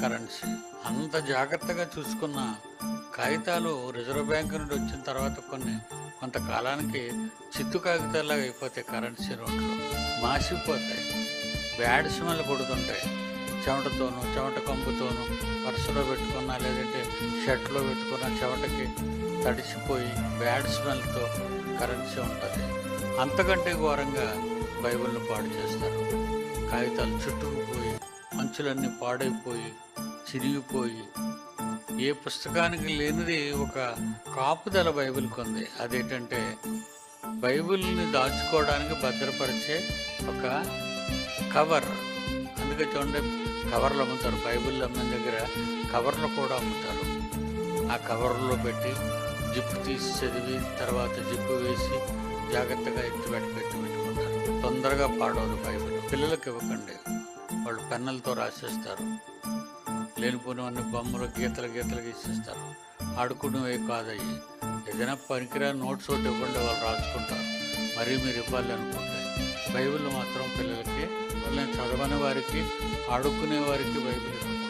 Currency అంత జాగ్రత్తగా చూసుకున్న కాగితాలు రిజర్వ్ బ్యాంక్ నుండి వచ్చిన తర్వాత కొన్ని కొంతకాలానికి చిత్తు కాగితాలాగా అయిపోతాయి కరెన్సీ నోట్లు మాసిపోతాయి. Bad smell కొడుతుంటాయి. చెమటతోనూ చెమట కంపుతోనూ పర్సులో పెట్టుకున్నా లేదంటే షర్ట్లో పెట్టుకున్న చెమటకి తడిసిపోయి బ్యాడ్ స్మెల్తో కరెన్సీ ఉంటుంది. అంతకంటే ఘోరంగా బైబిల్ను పాడు చేస్తారు. కాగితాలు చుట్టుకుపోయి అంచులన్నీ పాడైపోయి చిరిగిపోయి ఏ పుస్తకానికి లేనిది ఒక కాపుదల బైబిల్కి ఉంది అదేంటంటే బైబిల్ని దాచుకోవడానికి భద్రపరిచే ఒక కవర్. అందుకే చూడండి కవర్లు అమ్ముతారు. బైబిల్ అమ్మిన దగ్గర కవర్లు కూడా అమ్ముతారు. ఆ కవర్లో పెట్టి జిప్పు తీసి చదివి తర్వాత జిప్పు వేసి జాగ్రత్తగా ఎత్తి పెట్టి పెట్టి పెట్టుకుంటారు. తొందరగా పాడవదు బైబిల్. పిల్లలకు ఇవ్వకండి. వాళ్ళు పెన్నులతో రాసేస్తారు. లేనిపోయినవన్నీ బొమ్మలు గీతలు గీతలు గీసేస్తారు. ఆడుకునేవి కాదయ్యి. ఏదైనా పనికిరా నోట్స్ ఒకటి ఇవ్వండి వాళ్ళు రాసుకుంటారు. మరీ మీరు ఇవ్వాలి అనుకుంటే. బైబిల్ మాత్రం పిల్లలకి వాళ్ళని చదవని వారికి ఆడుకునే వారికి బైబిల్ ఇవ్వండి